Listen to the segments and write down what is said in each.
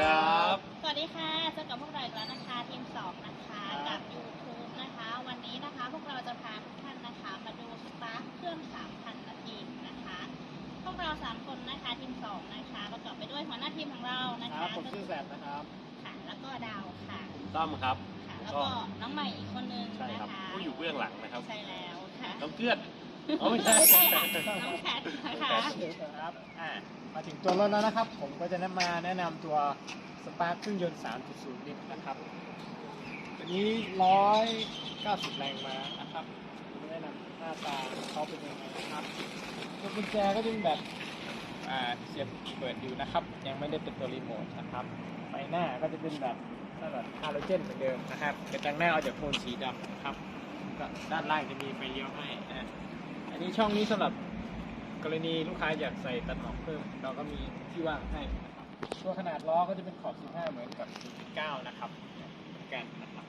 ครับ สวัสดีค่ะเจอกับพวกเราอีกแล้วนะคะทีมสองนะคะกับ YouTube นะคะ วันนี้นะคะพวกเราจะพาทุกท่านนะคะ มาดูสตาร์ทเครื่องสามพันนาทีนะคะ พวกเราสามคนนะคะทีมสองนะคะประกอบไปด้วยหัวหน้าทีมของเรานะคะผมชื่อแสบนะครับค่ะแล้วก็ดาวค่ะต้อมครับ ค่ะ แล้วก็น้องใหม่อีกคนนึงนะคะบ ผู้อยู่เบื้องหลังนะครับ ใช่แล้วค่ะ น้องเกื้อ อ๋อไม่ใช่ใช่ค่ะน้องแคทนะคะครับอ่ามาถึงตัวรถแล้วนะครับ ผมก็จะนำมาแนะนำตัวสปาร์คเครื่องยนต์ 3.0 ลิตรนะครับ ตัวนี้ 190 แรงม้านะครับผมแนะนำหน้าตาเขาเป็นยังไงนะครับตัวกุญแจก็จะเป็นแบบอ่าเสียบเปิดอยู่นะครับ ยังไม่ได้เป็นตัวรีโมทนะครับไฟหน้าก็จะเป็นแบบถ้าแบบฮาโลเจนเหมือนเดิมนะครับกระจังหน้าเอาจากโทนสีดำนะครับก็ด้านล่างจะมีไฟเลี้ยวให้นะ ฮะอันนี้ช่องนี้สำหรับกรณีลูกค้าอยากใส่ตัดหมอกเพิ่ม เราก็มีที่ว่างให้นะครับตัวขนาดล้อก็จะเป็นขอบ 15 เหมือนกับ4.9นะครับเหมือนกันนะครับ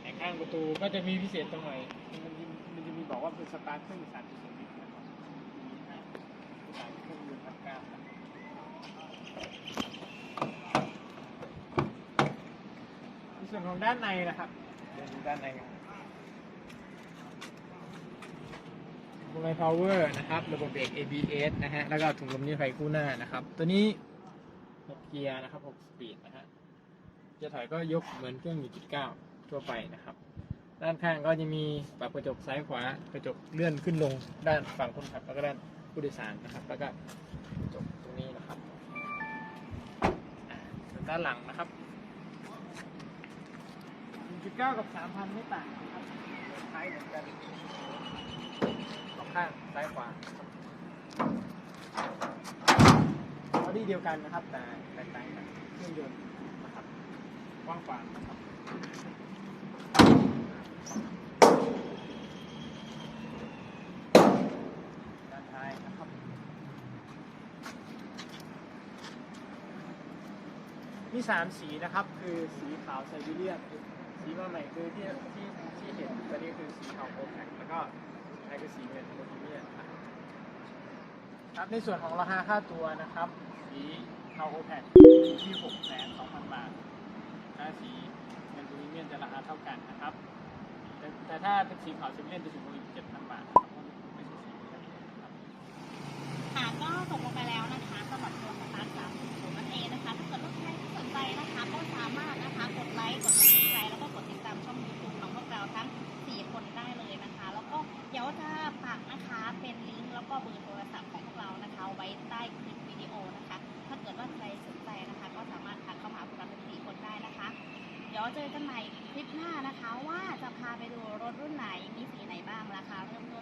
แต่ข้างประตูก็จะมีพิเศษตรงไหนมันจะมันจะมีบอกว่าเป็นสตาร์ทเครื่อง3.0ลิตรนะครับมีให้สตาร์ทเครื่องยนต์พับก้าวนะครับในส่วนของด้านในนะครับเดี๋ยวดูด้านในกัน วงไลพาวเวอร์นะครับ ระบบเบรก ABS นะฮะ แล้วก็ถุงลมนิรภัยคู่หน้านะครับ ตัวนี้ 6 เกียร์นะครับ 6 สปีดนะฮะเกียร์ถอยก็ยกเหมือนเครื่อง 1.9 ทั่วไปนะครับ ด้านข้างก็จะมีปรับกระจกซ้ายขวา กระจกเลื่อนขึ้นลง ด้านฝั่งคนขับ แล้วก็ด้านผู้โดยสารนะครับ แล้วก็กระจกตรงนี้นะครับ ด้านหลังนะครับ 1.9 กับ 3,000 ไม่ต่างนะครับคล้ายเหมือนกัน ข้างซ้ายขวาบอดี้เดียวกันนะครับ แต่แตกต่างกันเครื่องยนต์นะครับกว้างขวางนะครับด้านท้ายนะครับมีสามสีนะครับ คือสีขาวไซบีเรียนสีมาใหม่คือที่ที่ที่เห็นตอนนี้คือสีขาวโคแพ็คแล้วก็ไท ยคือสีเงินโครเมียนครับในส่วนของราคาค่าตัวนะครับ สีเทาโอแพคอยู่ที่หกแสนสองพันบาทถ้าสีเงินโครเมียนจะราคาเท่ากันนะครับ แต่ถ้าเป็นสีขาวเซบีเรียนจะสูงกว่าอีกเจ็ดพันบาท เดี๋ยวเจอกันใหม่คลิปหน้านะคะ ว่าจะพาไปดูรถรุ่นไหนมีสีไหนบ้างราคาเริ่มต้น